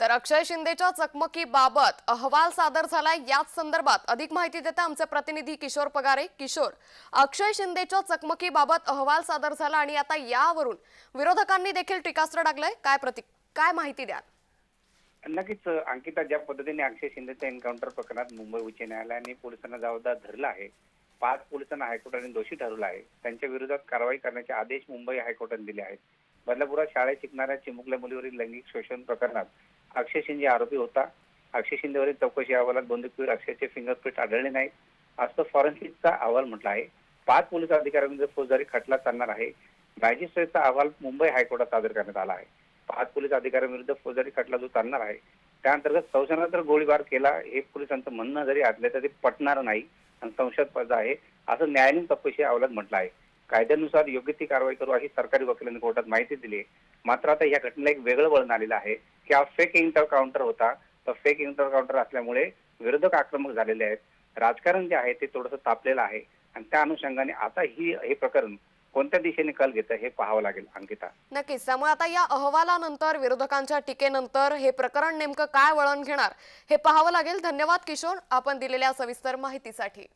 तर अक्षय शिंदेच्या चकमकीबाबत अहवाल सादर झालाय. याच संदर्भात अधिक माहिती देता आमचे प्रतिनिधी किशोर पगारे. किशोर अक्षय शिंदेच्या चकमकीबाबत अहवाल सादर झाला आणि आता यावरून विरोधकांनी देखील टीकास्त्र टाकलंय. काय प्रति काय माहिती द्या नक्कीच अंकिता ज्या पद्धतीने अक्षय शिंदेच्या एन्काउंटर प्रकरणात मुंबई उच्च न्यायालयाने पोलिसांना जबाबदार धरला आहे पाच पोलिसांना हायकोर्टाने दोषी ठरवलं आहे. त्यांच्या विरोधात कारवाई करण्याचे आदेश मुंबई हायकोर्टाने दिले आहेत. बदलापुरात शाळेत शिकणाऱ्या चिमुकल्या मुलीवरील लैंगिक शोषण प्रकरणात अक्षय शिंदे आरोपी होता. अक्षय शिंदेवरील चौकशी अहवालात बंदुकीवर अक्षयचे फिंगरप्रिंट आढळले नाही असं फॉरेन्सिकचा अहवाल म्हटला आहे. पाच पोलीस अधिकाऱ्यांविरुद्ध फौजदारी खटला चालणार आहे. मॅजिस्ट्रेटचा अहवाल मुंबई हायकोर्टात सादर करण्यात आला आहे. पाच पोलीस अधिकाऱ्यांविरुद्ध फौजदारी खटला जो चालणार आहे त्याअंतर्गत संशयाला गोळीबार केला. हे पोलिसांचं म्हणणं जरी असलं तर ते पटणार नाही आणि संशयास्पद आहे असं न्यायालयीन चौकशी अहवालात म्हटलं आहे. कायद्यानुसार योग्य ती कारवाई करू अशी सरकारी वकिलांनी कोर्टात माहिती दिली आहे. मात्र आता या घटनेला एक वेगळं वळण आलेलं आहे. की हा फेक इंटर काउंटर होता तर फेक इंटर काउंटर असल्यामुळे विरोधक आक्रमक झालेले आहेत. राजकारण जे आहे ते थोडंसं तापलेलं आहे. आणि त्या अनुषंगाने आता ही हे प्रकरण कोणत्या दिशेने कल घेतं हे पाहावं लागेल अंकिता. नक्कीच. त्यामुळे आता या अहवालानंतर विरोधकांच्या टीकेनंतर हे प्रकरण नेमकं काय वळण घेणार हे पाहावं लागेल. धन्यवाद किशोर. आपण दिलेल्या सविस्तर माहितीसाठी.